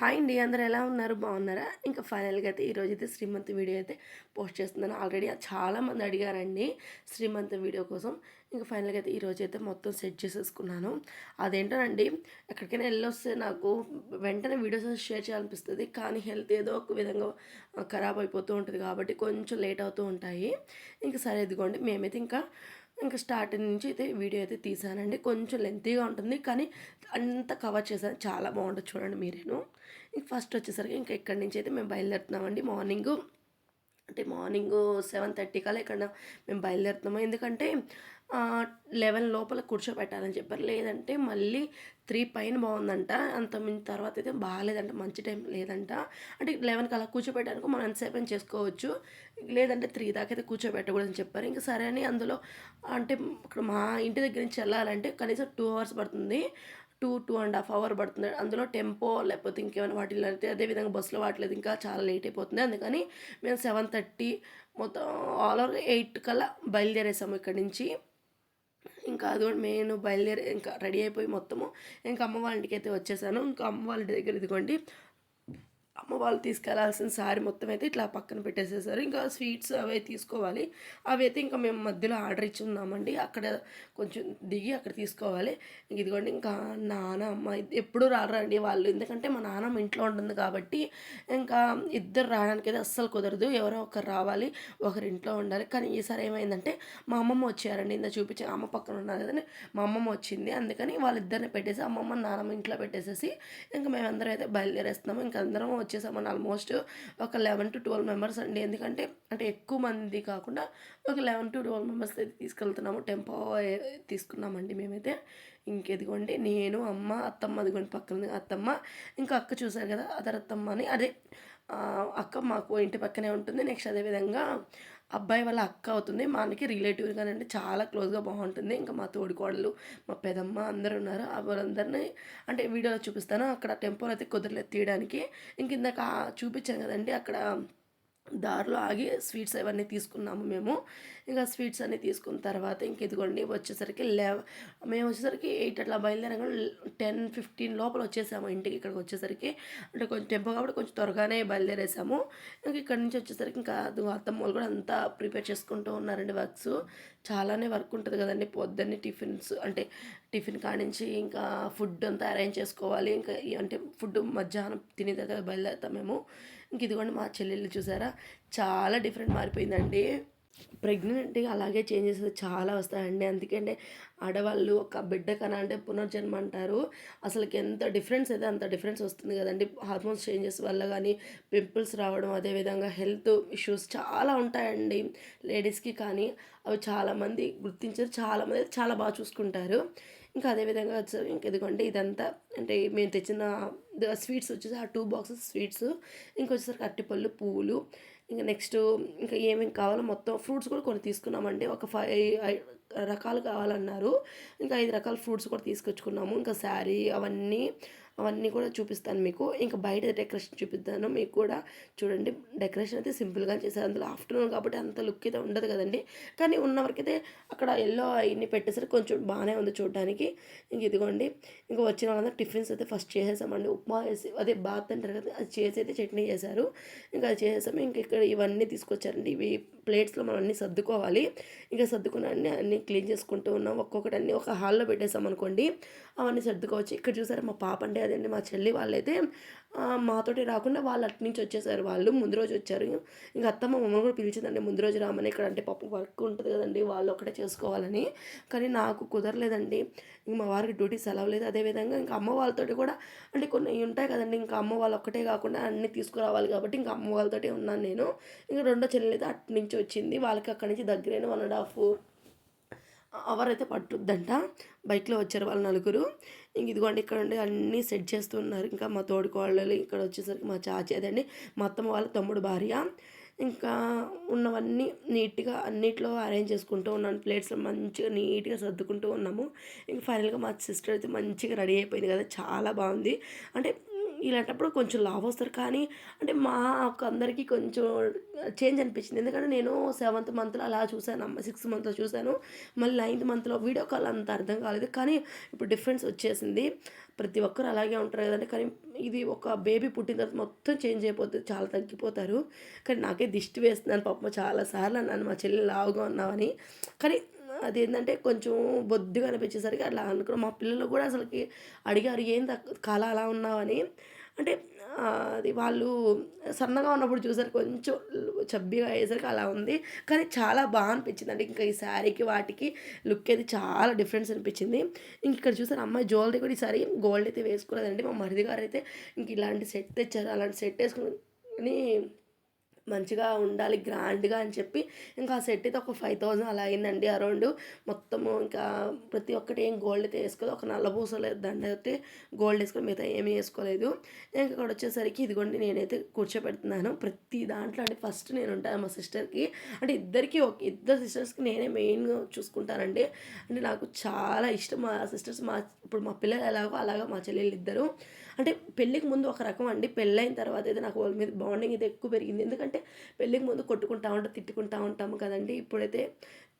Hi అండి అందరూ ఎలా ఉన్నారు? బాగున్నారా? ఇంకా ఫైనల్గా అయితే ఈరోజు అయితే శ్రీమంత్ వీడియో అయితే పోస్ట్ చేస్తున్నాను. ఆల్రెడీ చాలామంది అడిగారండి శ్రీమంత్ వీడియో కోసం. ఇంకా ఫైనల్గా అయితే ఈరోజు అయితే మొత్తం సెట్ చేసేసుకున్నాను. అదేంటోనండి ఎక్కడికైనా వెళ్ళొస్తే నాకు వెంటనే వీడియోస్ షేర్ చేయాలనిపిస్తుంది. కానీ హెల్త్ ఏదో ఒక విధంగా ఖరాబ్ అయిపోతూ ఉంటుంది కాబట్టి కొంచెం లేట్ అవుతూ ఉంటాయి. ఇంకా సరే ఇదిగోండి మేమైతే ఇంకా ఇంకా స్టార్టింగ్ నుంచి అయితే వీడియో అయితే తీసానండి. కొంచెం లెంతీగా ఉంటుంది కానీ అంత కవర్ చేశాను. చాలా బాగుంటుంది చూడండి మీరేను. ఇంక ఫస్ట్ వచ్చేసరికి ఇంకా ఇక్కడి నుంచి అయితే మేము బయలుదేరుతున్నామండి. మార్నింగ్ అంటే మార్నింగ్ సెవెన్ థర్టీ కల్లా ఇక్కడ మేము బయలుదేరుతున్నాము? ఎందుకంటే లెవెన్ లోపల కూర్చోబెట్టాలని చెప్పారు. లేదంటే మళ్ళీ త్రీ పైన బాగుందంట. అంత మించి తర్వాత అయితే బాగాలేదంట. మంచి టైం లేదంట. అంటే లెవెన్కి అలా కూర్చోబెట్టడానికి మనం ఎంతసేపు చేసుకోవచ్చు. లేదంటే త్రీ దాకా అయితే కూర్చోబెట్టకూడదని చెప్పారు. ఇంకా సరే అని అందులో అంటే ఇక్కడ మా ఇంటి దగ్గర నుంచి వెళ్ళాలంటే కనీసం టూ అవర్స్ పడుతుంది. Two two and half hour పడుతుంది. అందులో టెంపో లేకపోతే ఇంకేమైనా వాటిల్లో అయితే అదేవిధంగా బస్సులో వాటిలేదు ఇంకా చాలా లేట్ అయిపోతుంది. అందుకని మేము సెవెన్ థర్టీ మొత్తం ఆల్ ఓవర్ ఎయిట్ కల్లా బయలుదేరేసాము ఇక్కడి నుంచి. ఇంకా అది నేను బయలుదేరి ఇంకా రెడీ అయిపోయి మొత్తము ఇంకా అమ్మ వాళ్ళ ఇంటికి అయితే వచ్చేసాను. ఇంకా అమ్మ వాళ్ళ దగ్గర ఇదిగోండి అమ్మ వాళ్ళు తీసుకెళ్ళాల్సిన సారీ మొత్తం అయితే ఇట్లా పక్కన పెట్టేసేసారు. ఇంకా స్వీట్స్ అవే తీసుకోవాలి. అవి అయితే ఇంకా మేము మధ్యలో ఆర్డర్ ఇచ్చి ఉన్నామండి. అక్కడ కొంచెం దిగి అక్కడ తీసుకోవాలి. ఇదిగోండి ఇంకా నాన్న అమ్మ ఎప్పుడు రారండి వాళ్ళు. ఎందుకంటే మా నాన్నమ్మ ఇంట్లో ఉంటుంది కాబట్టి ఇంకా ఇద్దరు రావడానికి అయితే అస్సలు కుదరదు. ఎవరో ఒకరు రావాలి ఒకరి ఇంట్లో ఉండాలి. కానీ ఈసారి ఏమైందంటే మా అమ్మమ్మ వచ్చారండి. ఇంత చూపించి అమ్మ పక్కన ఉన్నారు కదండి. మా అమ్మమ్మ వచ్చింది. అందుకని వాళ్ళిద్దరిని పెట్టేసి అమ్మమ్మ నాన్నమ్మ ఇంట్లో పెట్టేసేసి ఇంకా మేమందరం అయితే బయలుదేరేస్తున్నాము. ఇంకా అందరం వచ్చేసామని ఆల్మోస్ట్ ఒక లెవెన్ టు ట్వెల్వ్ మెంబర్స్ అండి. ఎందుకంటే అంటే ఎక్కువ మంది కాకుండా ఒక లెవెన్ టు ట్వెల్వ్ మెంబర్స్ అయితే తీసుకెళ్తున్నాము. టెంపో తీసుకున్నామండి మేమైతే. ఇంకెదిగోండి నేను అమ్మ అత్తమ్మ అదిగోండి పక్కన అత్తమ్మ ఇంకా అక్క చూశారు కదా అదర్ అత్తమ్మ అని. అదే అక్క మాకు ఇంటి పక్కనే ఉంటుంది. నెక్స్ట్ అదేవిధంగా అబ్బాయి వాళ్ళ అక్క అవుతుంది. మా అన్నకి రిలేటివ్ అంటే చాలా క్లోజ్గా బాగుంటుంది. ఇంకా మా తోడుకోడలు మా పెదమ్మ అందరు ఉన్నారు. వాళ్ళందరినీ అంటే వీడియోలో చూపిస్తాను. అక్కడ టెంపోలు అయితే కుదరలేదు తీయడానికి. ఇంక ఇందాక చూపించాను కదండి అక్కడ దారిలో ఆగి స్వీట్స్ అవన్నీ తీసుకున్నాము మేము. ఇంకా స్వీట్స్ అన్నీ తీసుకున్న తర్వాత ఇంక ఇదిగోండి వచ్చేసరికి లెవ మేము వచ్చేసరికి ఎయిట్ అట్లా బయలుదేరాక టెన్ ఫిఫ్టీన్ లోపల వచ్చేసాము ఇంటికి ఇక్కడికి వచ్చేసరికి. అంటే కొంచెం టెంపో కాబట్టి కొంచెం త్వరగానే బయలుదేరేసాము. ఇంకా ఇక్కడ నుంచి వచ్చేసరికి ఇంకా అత్తమ్మలు కూడా అంతా ప్రిపేర్ చేసుకుంటూ ఉన్నారండి వర్క్స్. చాలానే వర్క్ ఉంటుంది కదండి పొద్దున్నే టిఫిన్స్ అంటే టిఫిన్ కానించి ఇంకా ఫుడ్ అంతా అరేంజ్ చేసుకోవాలి. ఇంకా అంటే ఫుడ్ మధ్యాహ్నం తినే దగ్గర బయలుదేరుతాం మేము. ఇంక ఇదిగోండి మా చెల్లెళ్ళు చూసారా? చాలా డిఫరెంట్ మారిపోయిందండి. ప్రెగ్నెంట్గా అలాగే చేంజెస్ చాలా వస్తాయండి. అందుకంటే ఆడవాళ్ళు ఒక బిడ్డ కన్నా అంటే పునర్జన్మ అంటారు. అసలుకి ఎంత డిఫరెన్స్ అయితే అంత డిఫరెన్స్ వస్తుంది కదండి. హార్మోన్స్ చేంజెస్ వల్ల కానీ పింపుల్స్ రావడం అదేవిధంగా హెల్త్ ఇష్యూస్ చాలా ఉంటాయండి. లేడీస్కి కానీ అవి చాలామంది గుర్తించారు. చాలామంది చాలా బాగా చూసుకుంటారు. ఇంకా అదేవిధంగా వచ్చారు ఇంక ఇదిగోండి ఇదంతా. అంటే మేము తెచ్చిన స్వీట్స్ వచ్చేసి ఆ టూ బాక్సెస్ స్వీట్స్ ఇంకొచ్చేసరికి అరటిపళ్ళు పువ్వులు ఇంకా నెక్స్ట్ ఇంకా ఏమేమి కావాలో మొత్తం ఫ్రూట్స్ కూడా కొన్ని తీసుకున్నామండి. ఒక ఫైవ్ రకాలు కావాలన్నారు. ఇంకా ఐదు రకాల ఫ్రూట్స్ కూడా తీసుకొచ్చుకున్నాము. ఇంకా శారీ అవన్నీ అవన్నీ కూడా చూపిస్తాను మీకు. ఇంకా బయట డెకరేషన్ చూపిస్తాను మీకు కూడా చూడండి. డెకరేషన్ అయితే సింపుల్గా చేశారు. అందులో ఆఫ్టర్నూన్ కాబట్టి అంత లుక్ అయితే ఉండదు కదండి. కానీ ఉన్నవరకైతే అక్కడ ఎల్లో అవన్నీ పెట్టేసరికి కొంచెం బాగానే ఉంది చూడడానికి. ఇంక ఇదిగోండి. ఇంకా వచ్చిన వాళ్ళంతా టిఫిన్స్ అయితే ఫస్ట్ చేసేసామండి. ఉప్మా వేసి అదే బాత్ అంటారు కదా అది చేసి అయితే చట్నీ చేశారు. ఇంకా అది చేసేసాము. ఇంక ఇక్కడ ఇవన్నీ తీసుకొచ్చారండి. ఇవి ప్లేట్స్లో మనం అన్నీ సర్దుకోవాలి. ఇంకా సర్దుకుని అన్నీ అన్నీ క్లీన్ చేసుకుంటూ ఉన్నాం. ఒక్కొక్కటి అన్నీ ఒక హాల్లో పెట్టేసాం అనుకోండి అవన్నీ సర్దుకోవచ్చు. ఇక్కడ చూసారా మా పాప అంటే అదండి మా చెల్లి వాళ్ళైతే మాతోటి రాకుండా వాళ్ళు అటు నుంచి వచ్చేసారు. వాళ్ళు ముందు రోజు వచ్చారు. ఇంకా అత్తమ్మ మమ్మల్ని కూడా పిలిచిందండి. ముందు రోజు రామని. ఇక్కడ అంటే పాపం వర్క్ ఉంటుంది కదండి. వాళ్ళు ఒకటే చేసుకోవాలని. కానీ నాకు కుదరలేదండి. ఇంక మా వారికి డ్యూటీ సెలవు లేదు. అదేవిధంగా ఇంకా అమ్మ వాళ్ళతోటి కూడా అంటే కొన్ని ఉంటాయి కదండి. ఇంకా అమ్మ వాళ్ళు ఒక్కటే కాకుండా అన్నీ తీసుకురావాలి కాబట్టి ఇంకా అమ్మ వాళ్ళతోటే ఉన్నాను నేను. ఇంకా రెండో చెల్లెలు అయితే అటు నుంచి వచ్చింది. వాళ్ళకి అక్కడి నుంచి దగ్గరైన వన్ అండ్ హాఫ్ అవర్ అయితే పట్టుద్దంట. బైక్లో వచ్చారు వాళ్ళు నలుగురు. ఇంక ఇదిగోండి ఇక్కడ ఉండి అన్నీ సెట్ చేస్తున్నారు. ఇంకా మా తోడుకోళ్ళు ఇక్కడ వచ్చేసరికి మా చాచి అదండి మా అత్తమ్మ వాళ్ళ తమ్ముడు భార్య. ఇంకా ఉన్నవన్నీ నీట్గా అన్నిట్లో అరేంజ్ చేసుకుంటూ ఉన్నాను. ప్లేట్స్లో మంచిగా నీట్గా సర్దుకుంటూ ఉన్నాము. ఇంకా ఫైనల్గా మా సిస్టర్ అయితే మంచిగా రెడీ అయిపోయింది కదా చాలా బాగుంది. అంటే ఇలాంటప్పుడు కొంచెం లావు వస్తారు కానీ అంటే మా అందరికీ కొంచెం చేంజ్ అనిపించింది. ఎందుకంటే నేను సెవెంత్ మంత్లో అలా చూశాను అమ్మ. సిక్స్త్ మంత్లో చూశాను. మళ్ళీ నైన్త్ మంత్లో వీడియో కాల్ అంత అర్థం కాలేదు. కానీ ఇప్పుడు డిఫరెన్స్ వచ్చేసింది. ప్రతి ఒక్కరు అలాగే ఉంటారు కదండి. కానీ ఇది ఒక బేబీ పుట్టిన తర్వాత మొత్తం చేంజ్ అయిపోతుంది. చాలా తగ్గిపోతారు. కానీ నాకే దిష్టి వేస్తున్నాను పాపం. చాలాసార్లు అన్నాను మా చెల్లి లావుగా ఉన్నామని కానీ అదేంటంటే కొంచెం బొద్దుగా అనిపించేసరికి అట్లా అనుకున్నాం. మా పిల్లలు కూడా అసలుకి అడిగారు ఏం కళ అలా ఉన్నావని? అంటే అది వాళ్ళు సన్నగా ఉన్నప్పుడు చూసారు కొంచెం చబ్బిగా అయ్యేసరికి అలా ఉంది. కానీ చాలా బాగా అనిపించింది అంటే ఇంకా ఈ శారీకి వాటికి లుక్ అయితే చాలా డిఫరెన్స్ అనిపించింది. ఇంక ఇక్కడ చూసారు అమ్మాయి జ్యువెలరీ కూడా ఈసారి గోల్డ్ అయితే వేసుకోలేదండి. మా మరిది గారు అయితే ఇంక ఇలాంటి సెట్ తెచ్చారు. అలాంటి సెట్ వేసుకుని మంచిగా ఉండాలి గ్రాండ్గా అని చెప్పి ఇంకా ఆ సెట్ అయితే ఒక ఫైవ్ థౌజండ్ అలా అయిందండి అరౌండ్. మొత్తము ఇంకా ప్రతి ఒక్కటి ఏం గోల్డ్ అయితే వేసుకోలేదు. ఒక నల్ల పూసలేదు దండ అయితే గోల్డ్ వేసుకొని మిగతా ఏమీ వేసుకోలేదు. ఇంకా ఇక్కడ వచ్చేసరికి ఇదిగోండి నేనైతే కూర్చోబెడుతున్నాను. ప్రతి దాంట్లో అంటే ఫస్ట్ నేను ఉంటాను మా సిస్టర్కి అంటే ఇద్దరికి ఒక ఇద్దరు సిస్టర్స్కి నేనే మెయిన్గా చూసుకుంటానండి. అంటే నాకు చాలా ఇష్టం మా సిస్టర్స్ మా ఇప్పుడు మా పిల్లలు ఎలాగో అలాగో మా చెల్లెళ్ళు ఇద్దరు. అంటే పెళ్ళికి ముందు ఒక రకం అండి. పెళ్ళైన తర్వాత అయితే నాకు వాళ్ళ మీద బాండింగ్ అయితే ఎక్కువ పెరిగింది. ఎందుకంటే పెళ్ళికి ముందు కొట్టుకుంటా ఉంటాం తిట్టుకుంటా ఉంటాము కదండి. ఇప్పుడైతే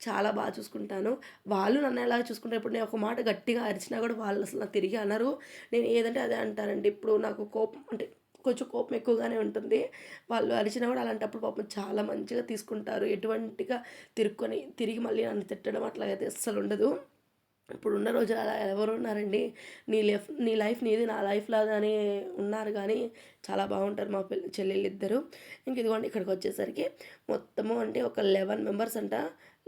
చాలా బాగా చూసుకుంటాను. వాళ్ళు నన్ను ఎలా చూసుకుంటారు? ఇప్పుడు నేను ఒక మాట గట్టిగా అరిచినా కూడా వాళ్ళు అసలు నాకు తిరిగి అన్నారు నేను ఏదంటే అదే అంటారండి ఇప్పుడు నాకు కోపం అంటే కొంచెం కోపం ఎక్కువగానే ఉంటుంది. వాళ్ళు అరిచినా కూడా అలాంటప్పుడు పాపం చాలా మంచిగా తీసుకుంటారు. ఎటువంటిగా తిరుక్కొని తిరిగి మళ్ళీ నన్ను తిట్టడం అట్లాగైతే అస్సలు ఉండదు. ఇప్పుడున్న రోజులు అలా ఎవరు ఉన్నారండి? నీ లైఫ్ నీ లైఫ్ నీది నా లైఫ్ అని ఉన్నారు కానీ చాలా బాగుంటారు మా పిల్ల చెల్లెళ్ళు ఇద్దరు ఇంక ఇదిగోండి ఇక్కడికి వచ్చేసరికి మొత్తము అంటే ఒక లెవెన్ మెంబర్స్ అంట.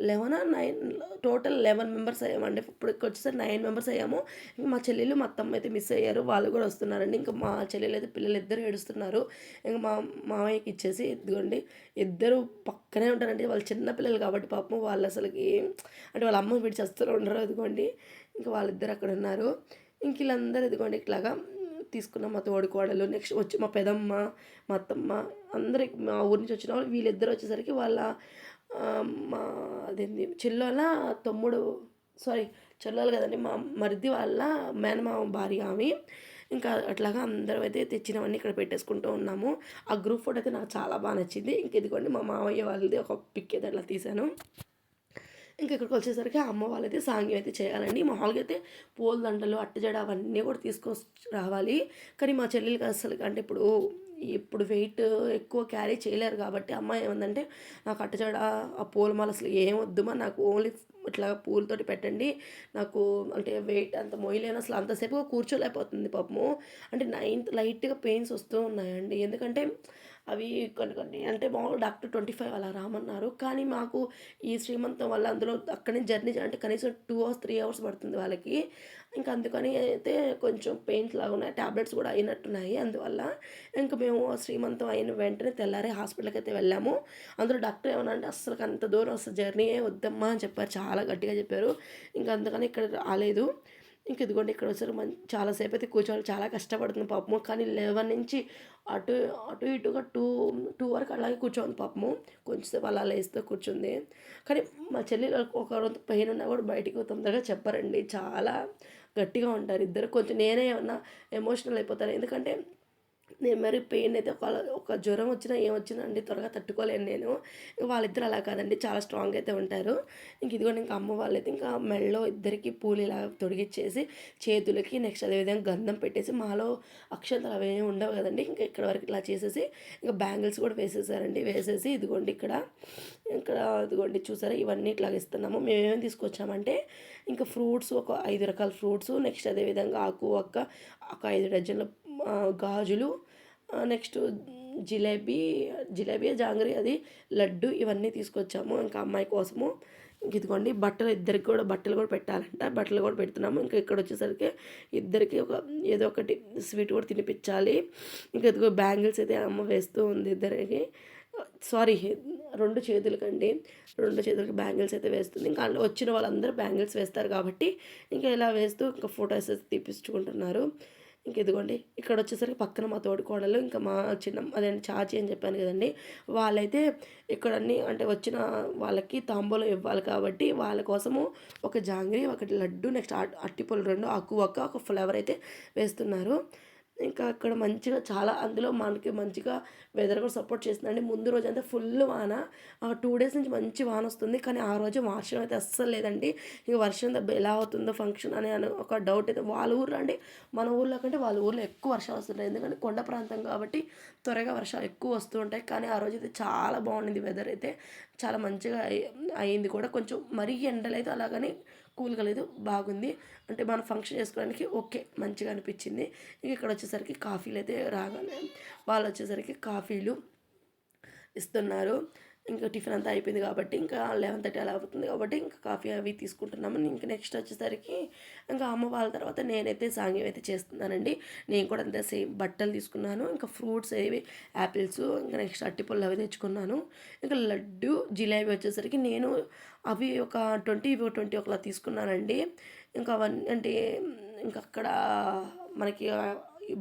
Eleven? Nine? Total eleven members అయ్యామండి. ఇప్పుడు వచ్చేసరికి నైన్ మెంబర్స్ అయ్యాము. ఇంకా మా చెల్లెలు మా అత్తమ్మ అయితే మిస్ అయ్యారు. వాళ్ళు కూడా వస్తున్నారండి. ఇంకా మా చెల్లెలు అయితే పిల్లలు ఇద్దరు ఏడుస్తున్నారు. ఇంకా మా మామయ్యకి ఇచ్చేసి ఇదిగోండి ఇద్దరు పక్కనే ఉంటారండి. వాళ్ళు చిన్న పిల్లలు కాబట్టి పాపం వాళ్ళు అసలుకి అంటే వాళ్ళ అమ్మ విడిచి ఉండరు. ఇదిగోండి ఇంకా వాళ్ళిద్దరు అక్కడ ఉన్నారు. ఇంక వీళ్ళందరూ ఇదిగోండి ఇట్లాగా తీసుకున్న మా తోడుకోడలు నెక్స్ట్ వచ్చి మా పెదమ్మ మా అత్తమ్మ అందరికి మా ఊరి నుంచి వచ్చిన వాళ్ళు వీళ్ళిద్దరు వచ్చేసరికి వాళ్ళ మా అదేంది చెల్లెల తమ్ముడు సారీ చెల్లెలు కదండి మా మరిది వాళ్ళ మేనమామ భార్య ఆమె. ఇంకా అట్లాగా అందరం అయితే తెచ్చినవన్నీ ఇక్కడ పెట్టేసుకుంటూ ఉన్నాము. ఆ గ్రూప్ ఫోటో అయితే నాకు చాలా బాగా నచ్చింది. ఇంక ఇదిగోండి మా మామయ్య వాళ్ళది ఒక పిక్ అయితే అట్లా తీశాను. ఇంకా ఇక్కడికి వచ్చేసరికి అమ్మ వాళ్ళైతే సాంగ్యం అయితే చేయాలండి. మామూలుగా అయితే పూలదండలు అట్టజడ అవన్నీ కూడా తీసుకొచ్చి రావాలి. కానీ మా చెల్లెలకి అసలు అంటే ఇప్పుడు ఇప్పుడు వెయిట్ ఎక్కువ క్యారీ చేయలేరు కాబట్టి అమ్మ ఏమందంటే నాకు అట్టచాడ ఆ పూలమాల అసలు ఏం వద్దుమా నాకు ఓన్లీ ఇట్లా పూలతోటి పెట్టండి. నాకు అంటే వెయిట్ అంత మొయ్యలేను అసలు అంతసేపు కూర్చోలేకపోతుంది పాపము. అంటే నైన్త్ లైట్గా పెయిన్స్ వస్తూ ఉన్నాయండి. ఎందుకంటే అవి కొన్ని కొన్ని అంటే మామూలు డాక్టర్ ట్వంటీ ఫైవ్ అలా రామన్నారు. కానీ మాకు ఈ శ్రీమంతం వల్ల అందులో అక్కడి నుంచి జర్నీ అంటే కనీసం టూ అవర్స్ త్రీ అవర్స్ పడుతుంది వాళ్ళకి. ఇంకా అందుకని అయితే కొంచెం పెయింట్ లాగా ఉన్నాయి. ట్యాబ్లెట్స్ కూడా అయినట్టున్నాయి. అందువల్ల ఇంకా మేము శ్రీమంతం అయిన వెంటనే తెల్లారి హాస్పిటల్కి అయితే వెళ్ళాము. అందులో డాక్టర్ ఏమన్నా అంటే అసలు అంత దూరం అసలు జర్నీ వద్దమ్మా అని చెప్పారు. చాలా గట్టిగా చెప్పారు. ఇంకా అందుకని ఇక్కడ రాలేదు. ఇంక ఇదిగోండి ఇక్కడ వచ్చారు మంచి చాలాసేపు అయితే కూర్చోవాలి. చాలా కష్టపడుతుంది పాపము. కానీ లెవెన్ నుంచి అటు అటు ఇటుగా టూ టూ వరకు అలాగే కూర్చోంది పాపము. కొంచెంసేపు అలా లేస్తూ కూర్చుంది. కానీ మా చెల్లి ఒక పెయిన్ ఉన్నా కూడా బయటికి తొందరగా చెప్పారండి. చాలా గట్టిగా ఉంటారు ఇద్దరు. కొంచెం నేనే ఏమన్నా ఎమోషనల్ అయిపోతాను. ఎందుకంటే నేను మరి పెయిన్ అయితే వాళ్ళ ఒక జ్వరం వచ్చినా ఏం వచ్చినా అండి త్వరగా తట్టుకోలేను నేను. వాళ్ళిద్దరు అలా కాదండి చాలా స్ట్రాంగ్ అయితే ఉంటారు. ఇంక ఇదిగోండి ఇంకా అమ్మ వాళ్ళైతే ఇంకా మెళ్ళలో ఇద్దరికి పూలు ఇలా తొడిగిచ్చేసి చేతులకి నెక్స్ట్ అదేవిధంగా గంధం పెట్టేసి మాలో అక్షంతలు అవి ఏమి ఉండవు కదండి. ఇంకా ఇక్కడ వరకు ఇలా చేసేసి ఇంకా బ్యాంగిల్స్ కూడా వేసేసారండి. వేసేసి ఇదిగోండి ఇక్కడ ఇక్కడ ఇదిగోండి చూసారా ఇవన్నీ ఇట్లా ఇస్తున్నాము. మేము ఏమేమి తీసుకొచ్చామంటే ఇంకా ఫ్రూట్స్ ఒక ఐదు రకాల ఫ్రూట్స్ నెక్స్ట్ అదేవిధంగా ఆకు ఒక్క ఒక ఐదు డజన్ల గాజులు నెక్స్ట్ జిలేబీ జిలేబీ జాంగ్రీ అది లడ్డు ఇవన్నీ తీసుకొచ్చాము. ఇంకా అమ్మాయి కోసము. ఇదిగోండి బట్టలు ఇద్దరికి కూడా బట్టలు కూడా పెట్టాలంట. బట్టలు కూడా పెడుతున్నాము. ఇంకా ఇక్కడ వచ్చేసరికి ఇద్దరికి ఒక ఏదో ఒకటి స్వీట్ కూడా తినిపించాలి. ఇంకా ఇదిగో బ్యాంగిల్స్ అయితే అమ్మ వేస్తూ ఉంది ఇద్దరికి. సారీ రెండు చేతులకండి. రెండు చేతులకి బ్యాంగిల్స్ అయితే వేస్తుంది. ఇంకా అందులో వచ్చిన వాళ్ళందరూ బ్యాంగిల్స్ వేస్తారు కాబట్టి ఇంకా ఇలా వేస్తూ ఇంకా ఫొటోస్ అయితే తీపించుకుంటున్నారు ఇంక ఇదిగోండి ఇక్కడ వచ్చేసరికి పక్కన మా తోడుకోడలు ఇంకా మా చిన్న అదే చాచి అని చెప్పాను కదండి. వాళ్ళైతే ఇక్కడ అన్ని అంటే వచ్చిన వాళ్ళకి తాంబూలం ఇవ్వాలి కాబట్టి వాళ్ళ కోసము ఒక జాంగ్రీ ఒకటి లడ్డు నెక్స్ట్ అట్టిపళ్ళు రెండు ఆకు ఒక ఫ్లేవర్ అయితే వేస్తున్నారు. ఇంకా అక్కడ మంచిగా చాలా అందులో మనకి మంచిగా వెదర్ కూడా సపోర్ట్ చేస్తుందండి. ముందు రోజు అంతా ఫుల్ వాన టూ డేస్ నుంచి మంచి వాన వస్తుంది. కానీ ఆ రోజు వర్షం అయితే అస్సలు లేదండి. ఇక వర్షం దెబ్బ ఎలా అవుతుందో ఫంక్షన్ అని అని ఒక డౌట్ అయితే వాళ్ళ ఊర్లో అండి. మన ఊర్లో కంటే వాళ్ళ ఊర్లో ఎక్కువ వర్షాలు వస్తుంటాయి. ఎందుకంటే కొండ ప్రాంతం కాబట్టి త్వరగా వర్షాలు ఎక్కువ వస్తూ ఉంటాయి. కానీ ఆ రోజు అయితే చాలా బాగుండింది వెదర్ అయితే. చాలా మంచిగా అయి- అయింది కూడా. కొంచెం మరీ ఎండలైతే అలాగని కూల్గా లేదు బాగుంది. అంటే మనం ఫంక్షన్ చేసుకోవడానికి ఓకే మంచిగా అనిపించింది. ఇంక ఇక్కడ వచ్చేసరికి కాఫీలు అయితే రాగానే వాళ్ళు వచ్చేసరికి కాఫీలు ఇస్తున్నారు. ఇంకా టిఫిన్ అంతా అయిపోయింది కాబట్టి ఇంకా లెవెన్ థర్టీ అలా అవుతుంది కాబట్టి ఇంకా కాఫీ అవి తీసుకుంటున్నాము. ఇంకా నెక్స్ట్ వచ్చేసరికి ఇంకా అమ్మ వాళ్ళ తర్వాత నేనైతే సాంగ్యం అయితే చేస్తున్నానండి. నేను కూడా అంతే సేమ్ బట్టలు తీసుకున్నాను ఇంకా ఫ్రూట్స్ ఏవి యాపిల్స్ ఇంకా నెక్స్ట్ అట్టిపళ్ళు అవి తెచ్చుకున్నాను. ఇంకా లడ్డు జిలేబీ వచ్చేసరికి నేను అవి ఒక ట్వంటీ ఇవి ట్వంటీ ఒకలా తీసుకున్నానండి. ఇంకా అవన్నీ అంటే ఇంకా అక్కడ మనకి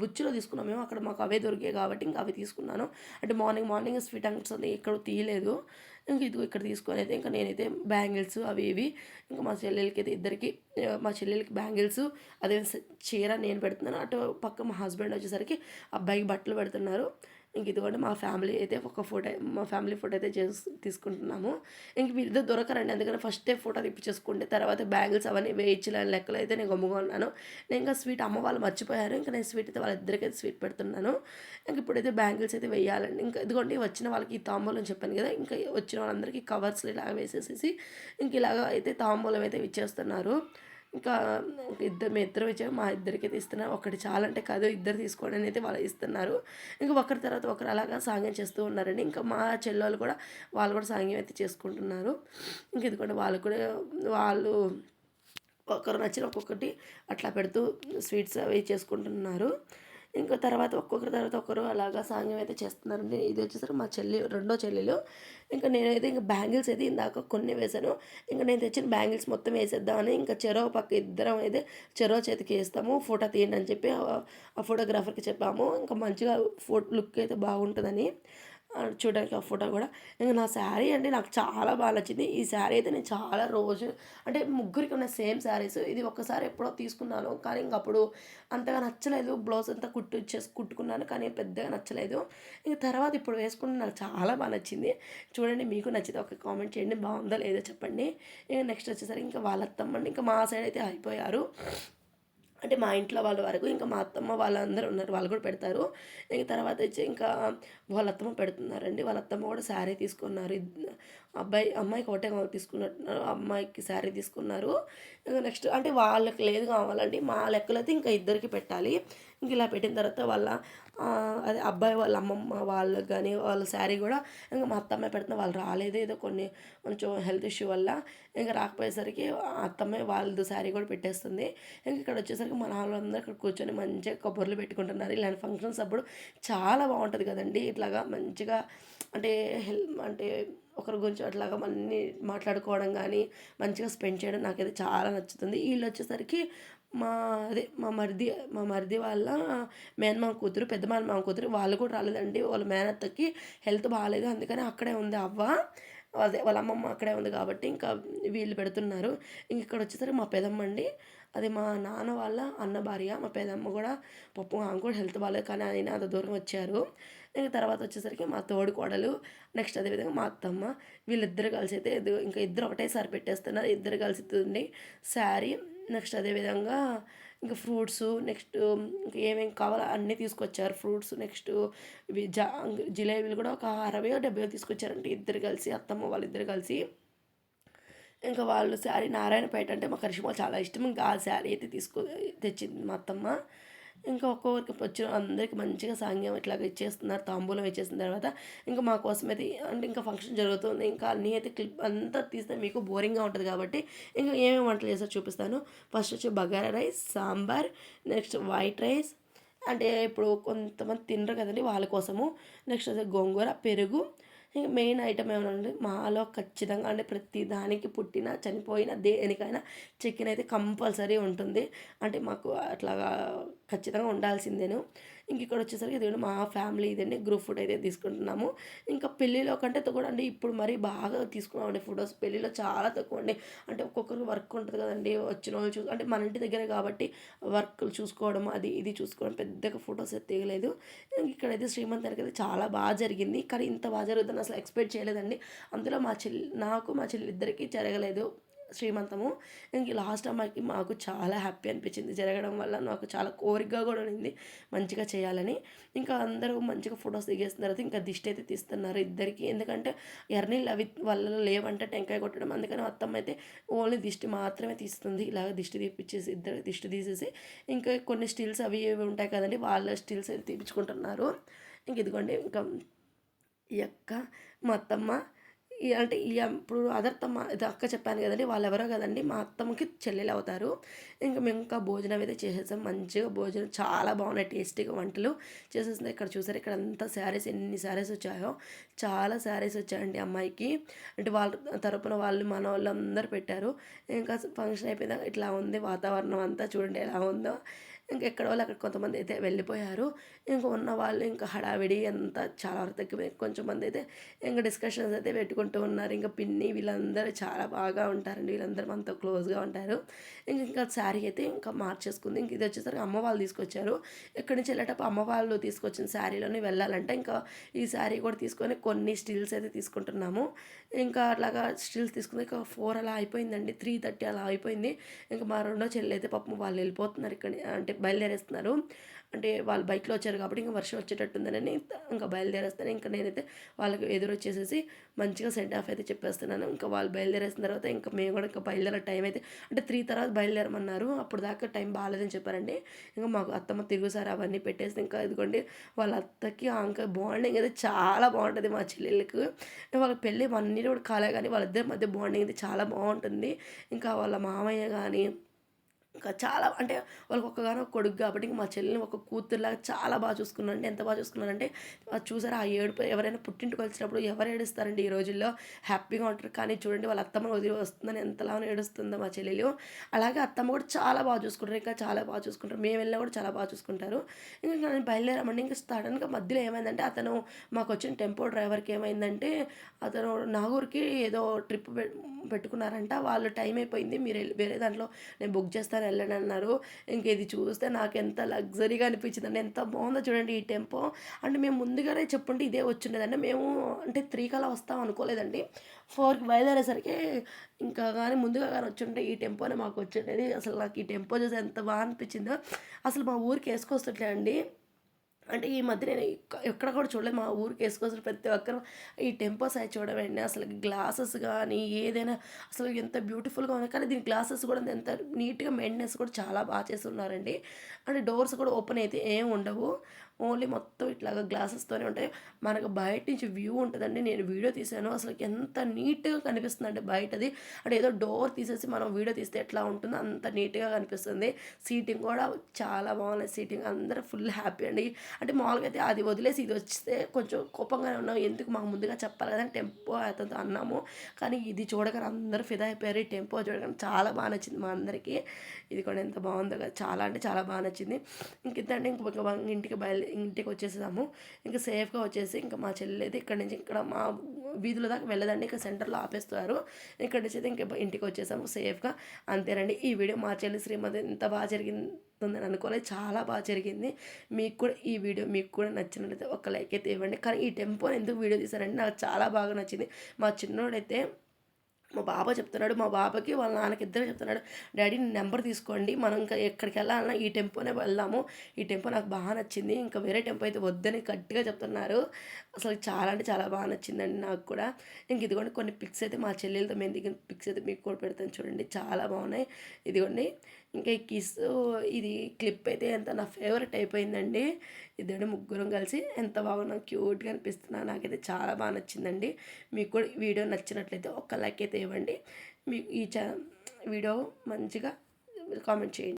బుచ్చిలో తీసుకున్నాం మేము. అక్కడ మాకు అవే దొరికాయి కాబట్టి ఇంకా అవి తీసుకున్నాను. అంటే మార్నింగ్ మార్నింగ్ స్వీట్ అంగట్స్ అది ఎక్కడ తీయలేదు. ఇంక ఇదిగో ఇక్కడ తీసుకొని అయితే ఇంకా నేనైతే బ్యాంగిల్స్ అవి ఇవి ఇంకా మా చెల్లెలకి అయితే ఇద్దరికి మా చెల్లెలకి బ్యాంగిల్స్ అదే చీర నేను పెడుతున్నాను. అటు పక్క మా హస్బెండ్ వచ్చేసరికి అబ్బాయికి బట్టలు పెడుతున్నారు. ఇంక ఇదిగోండి మా ఫ్యామిలీ అయితే ఒక ఫోటో మా ఫ్యామిలీ ఫోటో అయితే చేసి తీసుకుంటున్నాము. ఇంక వీళ్ళిద్దరు దొరకరండి అందుకని ఫస్టే ఫోటో తెప్పించేసుకుంటే తర్వాత బ్యాంగిల్స్ అవన్నీ వేయించిన లెక్కలు అయితే నేను గమ్ముగా ఉన్నాను. నేను ఇంకా స్వీట్ అమ్మ వాళ్ళు మర్చిపోయారు ఇంకా నేను స్వీట్ అయితే వాళ్ళిద్దరికి అయితే స్వీట్ పెడుతున్నాను. ఇంక ఇప్పుడైతే బ్యాంగిల్స్ అయితే వేయాలండి. ఇంకా ఇదిగోండి వచ్చిన వాళ్ళకి ఈ తాంబూలం చెప్పాను కదా ఇంకా వచ్చిన వాళ్ళందరికీ కవర్స్ ఇలా వేసేసేసి ఇంక ఇలాగ అయితే తాంబూలం అయితే ఇచ్చేస్తున్నారు. ఇంకా ఇద్దరు మేము ఇద్దరు వచ్చాము. మా ఇద్దరికి ఇస్తున్నారు ఒకటి చాలంటే కాదు ఇద్దరు తీసుకోండి అని అయితే వాళ్ళు ఇస్తున్నారు. ఇంకా ఒకరి తర్వాత ఒకరు అలాగా సాంగ్యం చేస్తూ ఉన్నారండి. ఇంకా మా చెల్లెళ్ళు కూడా వాళ్ళు కూడా సాంగ్యం అయితే చేసుకుంటున్నారు. ఇంక ఇదిగోండి వాళ్ళు కూడా వాళ్ళు ఒకరు నచ్చిన ఒక్కొక్కటి అట్లా పెడుతూ స్వీట్స్ అవి చేసుకుంటున్నారు. ఇంకా తర్వాత ఒక్కొక్కరి తర్వాత ఒకరు అలాగా సాంగ్యం అయితే చేస్తున్నారండి. ఇది వచ్చేసరికి మా చెల్లి రెండో చెల్లెలు. ఇంకా నేనైతే ఇంకా బ్యాంగిల్స్ అయితే ఇందాక కొన్ని వేశాను. ఇంకా నేను తెచ్చిన బ్యాంగిల్స్ మొత్తం వేసేద్దామని ఇంకా చెరో పక్క ఇద్దరం అయితే చెరో చేతికి వేస్తాము. ఫోటో తీయండి అని చెప్పి ఆ- ఫోటోగ్రాఫర్కి చెప్పాము. ఇంకా మంచిగా ఫోటో లుక్ అయితే బాగుంటుందని. చూడడానికి ఆ ఫోటో కూడా. ఇంకా నా శారీ అంటే నాకు చాలా బాగా నచ్చింది. ఈ శారీ అయితే నేను చాలా రోజు అంటే ముగ్గురికి ఉన్న సేమ్ శారీస్ ఇది ఒక్కసారి ఎప్పుడో తీసుకున్నాను కానీ ఇంక అప్పుడు అంతగా నచ్చలేదు. బ్లౌజ్ అంతా కుట్టు చేసి కుట్టుకున్నాను కానీ పెద్దగా నచ్చలేదు. ఇంక తర్వాత ఇప్పుడు వేసుకుంటే నాకు చాలా బాగా నచ్చింది. చూడండి మీకు నచ్చితే ఒక కామెంట్ చేయండి బాగుందో లేదో చెప్పండి. ఇంకా నెక్స్ట్ వచ్చేసరికి ఇంకా వాళ్ళ అత్తమ్మ ఇంకా మా సైడ్ అయితే అయిపోయారు. అంటే మా ఇంట్లో వాళ్ళ వరకు ఇంకా మా అత్తమ్మ వాళ్ళందరూ ఉన్నారు వాళ్ళు కూడా పెడతారు. ఇంక తర్వాత వచ్చి ఇంకా వాళ్ళ అత్తమ్మ పెడుతున్నారండి. వాళ్ళ అత్తమ్మ కూడా శారీ తీసుకున్నారు. అబ్బాయి అమ్మాయికి ఒకటే కావాలి తీసుకున్నట్టున్నారు. అమ్మాయికి శారీ తీసుకున్నారు. ఇంకా నెక్స్ట్ అంటే వాళ్ళకి లేదు కావాలండి. మా లెక్కలైతే ఇంకా ఇద్దరికి పెట్టాలి. ఇంక ఇలా పెట్టిన తర్వాత వాళ్ళ అదే అబ్బాయి వాళ్ళ అమ్మమ్మ వాళ్ళకి కానీ వాళ్ళ శారీ కూడా ఇంకా మా అత్తమ్మ పెడుతున్న వాళ్ళు రాలేదు. ఏదో కొన్ని కొంచెం హెల్త్ ఇష్యూ వల్ల ఇంకా రాకపోయేసరికి అత్తమ్మ వాళ్ళది శారీ కూడా పెట్టేస్తుంది. ఇంకా ఇక్కడ వచ్చేసరికి మన వాళ్ళందరూ ఇక్కడ కూర్చొని మంచిగా కబుర్లు పెట్టుకుంటున్నారు. ఇలాంటి ఫంక్షన్స్ అప్పుడు చాలా బాగుంటుంది కదండి. ఇట్లాగా మంచిగా అంటే హెల్ అంటే ఒకరి గురించి అట్లాగా అన్నీ మాట్లాడుకోవడం కానీ మంచిగా స్పెండ్ చేయడం నాకైతే చాలా నచ్చుతుంది. వీళ్ళు వచ్చేసరికి మా అదే మా మరిది మా మరిది వాళ్ళ మేనమామ కూతురు పెద్ద మేనమామ కూతురు వాళ్ళు కూడా రాలేదండి. వాళ్ళ మేనత్తకి హెల్త్ బాగాలేదు. అందుకని అక్కడే ఉంది అవ్వ. అదే వాళ్ళ అమ్మమ్మ అక్కడే ఉంది కాబట్టి ఇంకా వీళ్ళు పెడుతున్నారు. ఇంక ఇక్కడ వచ్చేసరికి మా పెదమ్మ అండి. అది మా నాన్న వాళ్ళ అన్న భార్య మా పెదమ్మ కూడా పప్పు ఆమె కూడా హెల్త్ బాగాలేదు. కానీ ఆయన అంత దూరం వచ్చారు. ఇంక తర్వాత వచ్చేసరికి మా తోడు కోడలు నెక్స్ట్ అదేవిధంగా మా అత్తమ్మ వీళ్ళిద్దరు కలిసి అయితే ఇంకా ఇద్దరు ఒకటేసారి పెట్టేస్తున్నారు. ఇద్దరు కలిసి ఉంది శారీ నెక్స్ట్ అదేవిధంగా ఇంకా ఫ్రూట్స్ నెక్స్ట్ ఇంకా ఏమేమి కావాలో అన్నీ తీసుకొచ్చారు. ఫ్రూట్స్ నెక్స్ట్ ఇవి జా జిలేబీలు కూడా ఒక అరవై డెబ్బై తీసుకొచ్చారంటే ఇద్దరు కలిసి అత్తమ్మ వాళ్ళిద్దరు కలిసి. ఇంకా వాళ్ళు శారీ నారాయణపేట అంటే మా కరిష్మా చాలా ఇష్టం. ఇంకా ఆ శారీ అయితే తీసుకు తెచ్చింది మా అత్తమ్మ. ఇంకా ఒక్కొక్కరికి వచ్చిన అందరికి మంచిగా సాంగ్యం ఇట్లాగ ఇచ్చేస్తున్నారు తాంబూలం ఇచ్చేసిన తర్వాత ఇంకా మా కోసం అయితే అంటే ఇంకా ఫంక్షన్ జరుగుతుంది. ఇంకా అన్నీ అయితే క్లిప్ అంతా తీస్తే మీకు బోరింగ్గా ఉంటుంది కాబట్టి ఇంకా ఏమేమి వంటలు చేస్తారో చూపిస్తాను. ఫస్ట్ వచ్చి bagara rice sambar next white rice అంటే ఇప్పుడు కొంతమంది తినరు కదండి వాళ్ళ కోసము. నెక్స్ట్ వచ్చి గోంగూర పెరుగు. ఇంకా మెయిన్ ఐటమ్ ఏమైనా మాలో ఖచ్చితంగా అంటే ప్రతి దానికి పుట్టిన చనిపోయిన దేనికైనా చికెన్ అయితే కంపల్సరీ ఉంటుంది. అంటే మాకు అట్లాగా ఖచ్చితంగా ఉండాల్సిందేను. ఇంక ఇక్కడ వచ్చేసరికి ఇది మా ఫ్యామిలీ ఇదండి గ్రూప్ ఫోటో అయితే తీసుకుంటున్నాము. ఇంకా పెళ్ళిలో కంటే కూడా అండి ఇప్పుడు మరీ బాగా తీసుకున్నామండి ఫొటోస్. పెళ్ళిలో చాలా తక్కువ అండి. అంటే ఒక్కొక్కరికి వర్క్ ఉంటుంది కదండి వచ్చిన వాళ్ళు చూ అంటే మన ఇంటి దగ్గరే కాబట్టి వర్క్లు చూసుకోవడం అది ఇది చూసుకోవడం పెద్దగా ఫొటోస్ అయితే తీయలేదు. ఇక్కడైతే శ్రీమంతానికి అయితే చాలా బాగా జరిగింది. కానీ ఇంత బాగా జరుగుతుంది అసలు ఎక్స్పెక్ట్ చేయలేదండి. అందులో మా చెల్లి నాకు మా చెల్లి ఇద్దరికీ జరగలేదు. శ్రీమంతము. ఇంక లాస్ట్ అమ్మాయికి మాకు చాలా హ్యాపీ అనిపించింది. జరగడం వల్ల నాకు చాలా కోరికగా కూడా ఉండింది మంచిగా చేయాలని. ఇంకా అందరూ మంచిగా ఫొటోస్ దిగేసిన తర్వాత ఇంకా దిష్టి అయితే తీస్తున్నారు ఇద్దరికి. ఎందుకంటే ఎర్నీళ్ళు అవి వాళ్ళలో లేవంటే టెంకాయ కొట్టడం. అందుకని అత్తమ్మ అయితే ఓన్లీ దిష్టి మాత్రమే తీస్తుంది. ఇలాగ దిష్టి తీపిచ్చేసి ఇద్దరు దిష్టి తీసేసి ఇంకా కొన్ని స్టిల్స్ అవి ఇవి ఉంటాయి కదండి వాళ్ళ స్టిల్స్ అయితే తీపించుకుంటున్నారు ఇంక ఇదిగోండి ఇంకా ఈ అక్క మా అత్తమ్మ అంటే ఇప్పుడు అదర్థమ్మ ఇది అక్క చెప్పాను కదండి వాళ్ళు ఎవరో కదండి మా అత్తమ్మకి చెల్లెలు అవుతారు. ఇంకా మేము ఇంకా భోజనం అయితే చేసేసాం. మంచిగా భోజనం చాలా బాగున్నాయి టేస్టీగా వంటలు చేసేసింది. ఇక్కడ చూసారు ఇక్కడ అంతా శారీస్ ఎన్ని శారీస్ వచ్చాయో. చాలా శారీస్ వచ్చాయండి అమ్మాయికి. అంటే వాళ్ళ తరపున వాళ్ళు మన వాళ్ళు పెట్టారు. ఇంకా ఫంక్షన్ అయిపోయిందా ఇట్లా ఉంది వాతావరణం అంతా చూడండి ఎలా ఉందో. ఇంకా ఎక్కడ వాళ్ళు అక్కడ కొంతమంది అయితే వెళ్ళిపోయారు. ఇంకా ఉన్న వాళ్ళు ఇంకా హడావిడి అంతా చాలా వరకు తగ్గిపోయి కొంచెం మంది అయితే ఇంకా డిస్కషన్స్ అయితే పెట్టుకుంటూ ఉన్నారు. ఇంకా పిన్ని వీళ్ళందరూ చాలా బాగా ఉంటారండి. వీళ్ళందరూ మనతో క్లోజ్గా ఉంటారు. ఇంక ఇంకా శారీ అయితే ఇంకా మార్చేసుకుంది. ఇంక ఇది వచ్చేసరికి అమ్మ వాళ్ళు తీసుకొచ్చారు. ఇక్కడి నుంచి వెళ్ళేటప్పుడు అమ్మ వాళ్ళు తీసుకొచ్చిన శారీలోనే వెళ్ళాలంటే ఇంకా ఈ శారీ కూడా తీసుకొని కొన్ని స్టిల్స్ అయితే తీసుకుంటున్నాము. ఇంకా అట్లాగా స్టిల్స్ తీసుకుని ఇంకా ఫోర్ అలా అయిపోయిందండి. త్రీ థర్టీ అలా అయిపోయింది. ఇంకా మా రెండో చెల్లి అయితే పాపం వాళ్ళు వెళ్ళిపోతున్నారు ఇక్కడ అంటే బయలుదేరేస్తున్నారు. అంటే వాళ్ళు బైక్లో వచ్చారు కాబట్టి ఇంకా వర్షం వచ్చేటట్టుందని ఇంకా బయలుదేరేస్తాను ఇంకా నేనైతే వాళ్ళకి ఎదురొచ్చేసేసి మంచిగా సెండ్ ఆఫ్ అయితే చెప్పేస్తున్నాను. ఇంకా వాళ్ళు బయలుదేరేసిన తర్వాత ఇంకా మేము కూడా ఇంకా బయలుదేరే టైం అయితే అంటే త్రీ తర్వాత బయలుదేరమన్నారు. అప్పుడు దాకా టైం బాగాలేదని చెప్పారండి. ఇంకా మాకు అత్తమ్మ తిరుగుసారి అవన్నీ పెట్టేసి ఇంకా ఇదిగోండి వాళ్ళ అత్తకి ఇంకా బాండింగ్ అయితే చాలా బాగుంటుంది మా చెల్లెళ్ళకి. వాళ్ళ పెళ్ళి వన్ ఇయర్ కూడా కాలే కానీ వాళ్ళిద్దరి మధ్య బాండింగ్ అయితే చాలా బాగుంటుంది. ఇంకా వాళ్ళ మామయ్య కానీ చాలా అంటే వాళ్ళకి ఒక్కగానో కొడుకు కాబట్టి ఇంకా మా చెల్లిని ఒక కూతురులాగా చాలా బాగా చూసుకున్నారండి ఎంత బాగా చూసుకున్నానంటే చూసారా ఆ ఏడుపు ఎవరైనా పుట్టింటికి వచ్చినప్పుడు ఎవరు ఏడుస్తారండి ఈ రోజుల్లో? హ్యాపీగా ఉంటారు. కానీ చూడండి వాళ్ళ అత్తమ్మ వదిలి వస్తుందని ఎంతలా ఏడుస్తుందో మా చెల్లెలు. అలాగే అత్తమ్మ కూడా చాలా బాగా చూసుకుంటారు. ఇంకా చాలా బాగా చూసుకుంటారు. మేము వెళ్ళినా కూడా చాలా బాగా చూసుకుంటారు. ఇంకా నేను బయలుదేరామండి. ఇంకా సడన్గా మధ్యలో ఏమైందంటే అతను మాకు వచ్చిన టెంపో డ్రైవర్కి ఏమైందంటే అతను నాగూర్కి ఏదో ట్రిప్ పెట్టుకున్నారంట. వాళ్ళు టైం అయిపోయింది. మీరు వేరే దాంట్లో నేను బుక్ చేస్తాను వెళ్ళండి అన్నారు. ఇంక ఇది చూస్తే నాకు ఎంత లగ్జరీగా అనిపించింది ఎంత బాగుందో చూడండి ఈ టెంపో. అంటే మేము ముందుగానే చెప్పుంటే ఇదే వచ్చిండేదండి. మేము అంటే త్రీ కల్లా వస్తాం అనుకోలేదండి. ఫోర్కి బయలుదేరేసరికి ఇంకా కానీ ముందుగా కానీ వచ్చుంటే ఈ టెంపోనే మాకు వచ్చిండేది. అసలు నాకు ఈ టెంపో చూసి ఎంత బాగా అనిపించిందో. అసలు మా ఊరికి వేసుకొస్తుంటే అండి అంటే ఈ మధ్య నేను ఎక్కడ కూడా చూడలేదు. మా ఊరికి వేసుకొచ్చిన ప్రతి ఒక్కరు ఈ టెంపో అవి చూడవండి. అసలు గ్లాసెస్ కానీ ఏదైనా అసలు ఎంత బ్యూటిఫుల్గా ఉంది కానీ దీని గ్లాసెస్ కూడా ఎంత నీట్గా మెయింటెనెన్స్ కూడా చాలా బాగా చేస్తున్నారండి. అంటే డోర్స్ కూడా ఓపెన్ అయితే ఏం ఉండవు. ఓన్లీ మొత్తం ఇట్లాగా గ్లాసెస్తోనే ఉంటాయి. మనకు బయట నుంచి వ్యూ ఉంటుందండి. నేను వీడియో తీసాను అసలు ఎంత నీట్గా కనిపిస్తుంది అంటే బయటది. అంటే ఏదో డోర్ తీసేసి మనం వీడియో తీస్తే ఎట్లా ఉంటుందో అంత నీట్గా కనిపిస్తుంది. సీటింగ్ కూడా చాలా బాగుంది. సీటింగ్ అందరూ ఫుల్ హ్యాపీ అండి. అంటే మామూలుగా అయితే అది వదిలేసి ఇది వస్తే కొంచెం కోపంగానే ఉన్నాం. ఎందుకు మాకు ముందుగా చెప్పాలి కదా టెంపో అతనితో అన్నాము. కానీ ఇది చూడగానే అందరూ ఫిదా అయిపోయారు. ఈ టెంపో చూడగానే చాలా బాగా నచ్చింది మా అందరికీ. ఇది కూడా ఎంత బాగుందో కదా. చాలా అంటే చాలా బాగా నచ్చింది. ఇంక ఇంతంటే ఇంకొక ఇంటికి బయలు ఇంటికి వచ్చేసాము ఇంకా సేఫ్గా వచ్చేసి ఇంకా మా చెల్లి అయితే ఇక్కడ నుంచి ఇక్కడ మా వీధుల దాకా వెళ్ళదండి. ఇంకా సెంటర్లో ఆపేస్తారు. ఇక్కడ నుంచి అయితే ఇంకా ఇంటికి వచ్చేసాము సేఫ్గా. అంతేనండి. ఈ వీడియో మా చెల్లి శ్రీమతి ఎంత బాగా జరిగిందని అనుకోలేదు. చాలా బాగా జరిగింది. మీకు కూడా ఈ వీడియో మీకు కూడా నచ్చినట్లయితే ఒక లైక్ అయితే ఇవ్వండి. కానీ ఈ టెంపోని ఎందుకు వీడియో తీసారంటే నాకు చాలా బాగా నచ్చింది. మా చిన్నోడైతే మా బాబా చెప్తున్నాడు మా బాబాకి వాళ్ళ నాన్నకి ఇద్దరు చెప్తున్నాడు డాడీ నెంబర్ తీసుకోండి మనం ఇంకా ఎక్కడికి వెళ్ళాలన్నా ఈ టెంపోనే వెళ్దాము ఈ టెంపో నాకు బాగా నచ్చింది ఇంకా వేరే టెంపో అయితే వద్దని గట్టిగా చెప్తున్నారు. అసలు చాలా అంటే చాలా బాగా నచ్చిందండి నాకు కూడా. ఇంక ఇదిగోండి కొన్ని పిక్స్ అయితే మా చెల్లెలతో మేము దిగిన పిక్స్ అయితే మీకు కూడా పెడతాను చూడండి చాలా బాగున్నాయి. ఇదిగోండి ఇంకా ఈ కిస్ ఇది క్లిప్ అయితే ఎంత నా ఫేవరెట్ అయిపోయిందండి. ఇద్దరు ముగ్గురం కలిసి ఎంత బాగున్నా క్యూట్గా అనిపిస్తున్నా నాకైతే చాలా బాగా నచ్చిందండి. మీకు కూడా వీడియో నచ్చినట్లయితే ఒక్క లైక్ అయితే ఇవ్వండి. మీకు ఈ చా వీడియో మంచిగా కామెంట్ చేయండి.